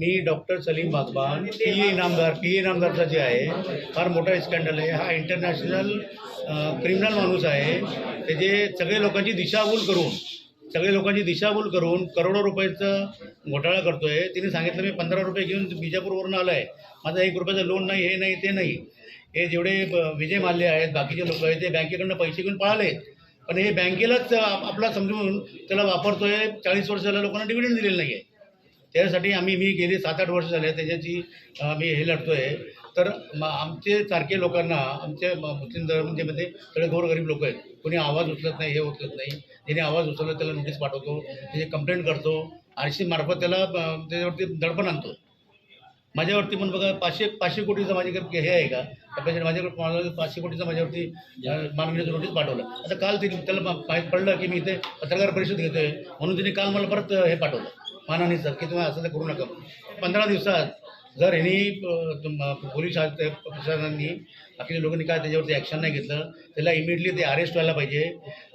Me doctor Salim Bagban P A Inamdar P A इनामदारचा जे आहे फार मोठा स्कॅन्डल आहे. हा इंटरनॅशनल क्रिमिनल माणूस आहे. त्याचे सगळे लोकांची दिशाभूल करून सगळे लोकांची दिशाभूल करून करोडो रुपयाचं घोटाळा करतो आहे तिने सांगितलं मी पंधरा रुपये घेऊन बिजापूरवरून आलो आहे माझा एक रुपयाचं लोन नाही हे नाही ते नाही. हे जेवढे ब- विजय माल्य आहेत बाकीचे लोक आहेत ते बँकेकडनं पैसे घेऊन पळाले पण हे बँकेलाच आपला समजून त्याला वापरतो आहे चाळीस वर्षाला लोकांना डिव्हिडंड दिलेलं नाही आहे त्यासाठी आम्ही मी गेली सात आठ वर्ष झाले त्याच्याची मी हे आहे तर म आमचे सारखे लोकांना आमच्या मुस्लिम धर्मामध्ये म्हणजे सगळे गोरगरीब लोक आहेत. कोणी आवाज उचलत नाही हे उचलत नाही. ज्याने आवाज उचलला त्याला नोटीस पाठवतो. त्याची कंप्लेंट करतो. आरशी मार्फत त्याला त्याच्यावरती दडपण आणतो. माझ्यावरती पण बघा पाचशे पाचशे कोटीचं माझ्याकडे हे आहे का? कॅपॅसिटी माझ्याकडे मला पाचशे कोटीचं माझ्यावरती मानवीचं मागणीचं नोटीस पाठवलं. आता काल तिने त्याला माहीत पडलं की मी इथे पत्रकार परिषद घेतोय. म्हणून तिने काल मला परत हे पाठवलं. मानाने सर की तुम्ही असं तर करू नका. पंधरा दिवसात जर ह्यांनी पोलीस प्रशासनाने बाकीच्या लोकांनी काय त्याच्यावरती ॲक्शन नाही घेतलं त्याला इमिडिएटली ते अरेस्ट व्हायला पाहिजे.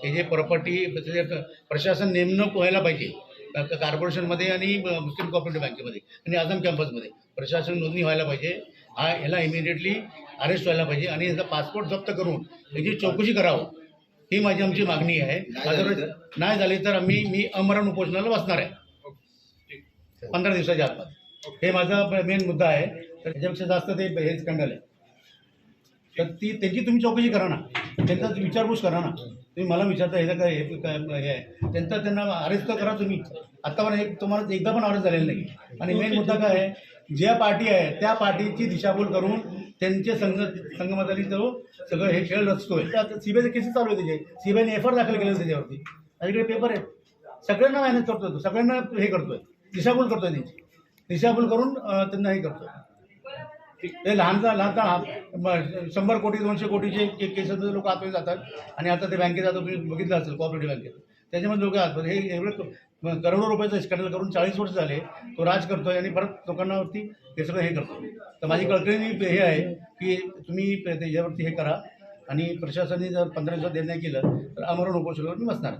त्याचे प्रॉपर्टी त्याचे प्रशासन नेमणूक व्हायला पाहिजे. कॉर्पोरेशनमध्ये आणि मुस्लिम कोऑपरेटिव्ह बँकेमध्ये आणि आझम कॅम्पसमध्ये प्रशासन नोंदणी व्हायला पाहिजे. हा ह्याला इमिडिएटली अरेस्ट व्हायला पाहिजे आणि याचा पासपोर्ट जप्त करून त्याची चौकशी करावं. ही माझी आमची मागणी आहे. नाही झाली तर आम्ही मी अमरण उपोषणाला बसणार आहे. पंधरा दिवसाच्या आतमध्ये. हे माझा मेन मुद्दा आहे. तर त्याच्यापेक्षा जास्त ते हे स्कॅन्डल आहे. तर ती त्यांची तुम्ही चौकशी करा ना. त्यांचा विचारपूस करा ना. तुम्ही मला विचारता हे काय हे काय हे आहे. त्यांचा त्यांना अरेस्ट तर करा तुम्ही. आत्तापर्यंत एक तुम्हाला एकदा पण अरेस्ट झालेलं नाही. आणि मेन मुद्दा काय आहे? ज्या पार्टी आहे त्या पार्टीची दिशाभूल करून त्यांचे संघ संघमतानी तो सगळं हे खेळ रचतोय. आता सीबीआयचे केसेस चालू आहे त्याचे. सीबीआयने एफ आर दाखल केले त्याच्यावरती. माझ्याकडे पेपर आहेत. सगळ्यांना मॅनेज करतोय तो. सगळ्यांना हे करतोय. दिशाभूल करतोय त्यांची. दिशाभूल करून त्यांना हे करतोय. ते लहानचा लहानचा शंभर कोटी दोनशे कोटीचे के केसेस लोक आतमध्ये जातात आणि आता ते बँकेत आता तुम्ही बघितलं असेल कॉपरेटिव्ह बँकेत त्याच्यामध्ये लोक आत हे एवढे करोडो रुपयाचं स्कॅन्डल करून चाळीस वर्ष झाले तो राज करतोय आणि परत लोकांनावरती हे सगळं हे करतो तर माझी कळकळी हे आहे की तुम्ही त्याच्यावरती हे करा आणि प्रशासनाने जर पंधरा दिवसात देणं केलं तर अमरण उपोषणावर मी बसणार